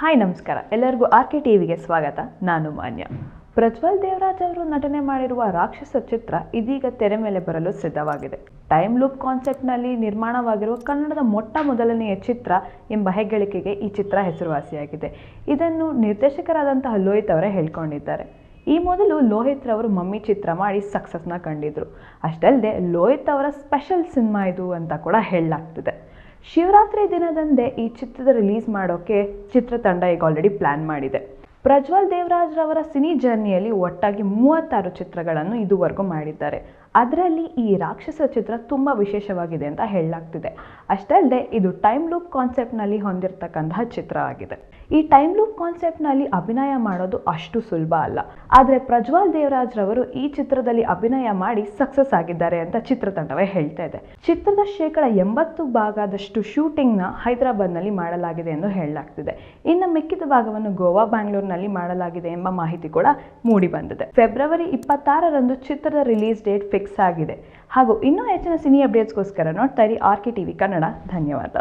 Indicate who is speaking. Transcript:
Speaker 1: Hi, ನಮಸ್ಕಾರ. ಎಲ್ಲರಿಗೂ R K ಟಿವಿಗೆ ಸ್ವಾಗತ. ನಾನು ಮಾನ್ಯ. ಪ್ರಜ್ವಲ್ ದೇವರಾಜ್ ಅವರು ನಟನೆ ಮಾಡಿರುವ ರಾಕ್ಷಸ ಚಿತ್ರ ಇದೀಗ ತೆರೆ ಮೇಲೆ ಬರಲು ಸಿದ್ಧವಾಗಿದೆ. ಟೈಮ್ ಲೂಪ್ ಕಾನ್ಸೆಪ್ಟ್ನಲ್ಲಿ ನಿರ್ಮಾಣವಾಗಿರುವ ಕನ್ನಡದ ಮೊಟ್ಟ ಮೊದಲನೆಯ ಚಿತ್ರ ಎಂಬ ಹೆಗ್ಗಳಿಕೆಗೆ ಈ ಚಿತ್ರ ಹೆಸರುವಾಸಿಯಾಗಿದೆ. ಇದನ್ನು ನಿರ್ದೇಶಕರಾದಂತಹ ಲೋಹಿತ್ ಅವರೇ ಹೇಳ್ಕೊಂಡಿದ್ದಾರೆ. ಈ ಮೊದಲು ಲೋಹಿತ್ ರವರು ಮಮ್ಮಿ ಚಿತ್ರ ಮಾಡಿ ಸಕ್ಸಸ್ನ ಕಂಡಿದ್ರು. ಅಷ್ಟಲ್ಲದೆ ಲೋಹಿತ್ ಅವರ ಸ್ಪೆಷಲ್ ಸಿನಿಮಾ ಇದು ಅಂತ ಕೂಡ ಹೇಳಲಾಗ್ತಿದೆ. ಶಿವರಾತ್ರಿ ದಿನದಂದೇ ಈ ಚಿತ್ರದ ರಿಲೀಸ್ ಮಾಡೋಕೆ ಚಿತ್ರತಂಡ ಈಗ ಆಲ್ರೆಡಿ ಪ್ಲಾನ್ ಮಾಡಿದೆ. ಪ್ರಜ್ವಲ್ ದೇವರಾಜ್ ರವರ ಸಿನಿ ಜರ್ನಿಯಲ್ಲಿ ಒಟ್ಟಾಗಿ ಮೂವತ್ತಾರು ಚಿತ್ರಗಳನ್ನು ಇದುವರೆಗೂ ಮಾಡಿದ್ದಾರೆ. ಅದರಲ್ಲಿ ಈ ರಾಕ್ಷಸ ಚಿತ್ರ ತುಂಬ ವಿಶೇಷವಾಗಿದೆ ಅಂತ ಹೇಳಲಾಗ್ತಿದೆ. ಅಷ್ಟೇ ಅಲ್ಲದೆ ಇದು ಟೈಮ್ ಲೂಪ್ ಕಾನ್ಸೆಪ್ಟ್ನಲ್ಲಿ ಹೊಂದಿರತಕ್ಕಂತಹ ಚಿತ್ರ ಆಗಿದೆ. ಈ ಟೈಮ್ ಲೂಪ್ ಕಾನ್ಸೆಪ್ಟ್ನಲ್ಲಿ ಅಭಿನಯ ಮಾಡೋದು ಅಷ್ಟು ಸುಲಭ ಅಲ್ಲ. ಆದರೆ ಪ್ರಜ್ವಲ್ ದೇವರಾಜ್ ರವರು ಈ ಚಿತ್ರದಲ್ಲಿ ಅಭಿನಯ ಮಾಡಿ ಸಕ್ಸಸ್ ಆಗಿದ್ದಾರೆ ಅಂತ ಚಿತ್ರತಂಡವೇ ಹೇಳ್ತಾ ಇದೆ. ಚಿತ್ರದ ಶೇಕಡ ಎಂಬತ್ತು ಭಾಗದಷ್ಟು ಶೂಟಿಂಗ್ನ ಹೈದರಾಬಾದ್ನಲ್ಲಿ ಮಾಡಲಾಗಿದೆ ಎಂದು ಹೇಳಲಾಗ್ತಿದೆ. ಇನ್ನು ಮಿಕ್ಕಿದ ಭಾಗವನ್ನು ಗೋವಾ, ಬ್ಯಾಂಗ್ಳೂರ್ನಲ್ಲಿ ಮಾಡಲಾಗಿದೆ ಎಂಬ ಮಾಹಿತಿ ಕೂಡ ಮೂಡಿ ಬಂದಿದೆ ಫೆಬ್ರವರಿ ಇಪ್ಪತ್ತಾರರಂದು ಚಿತ್ರದ ರಿಲೀಸ್ ಡೇಟ್ ಫಿಕ್ಸ್ ಆಗಿದೆ. ಹಾಗೂ ಇನ್ನೂ ಹೆಚ್ಚಿನ ಸಿನಿ ಅಪ್ಡೇಟ್ಸ್ಗೋಸ್ಕರ ನೋಡ್ತಾ ಇರಿ ಆರ್ ಕೆ ಟಿವಿ ಕನ್ನಡ. ಧನ್ಯವಾದ.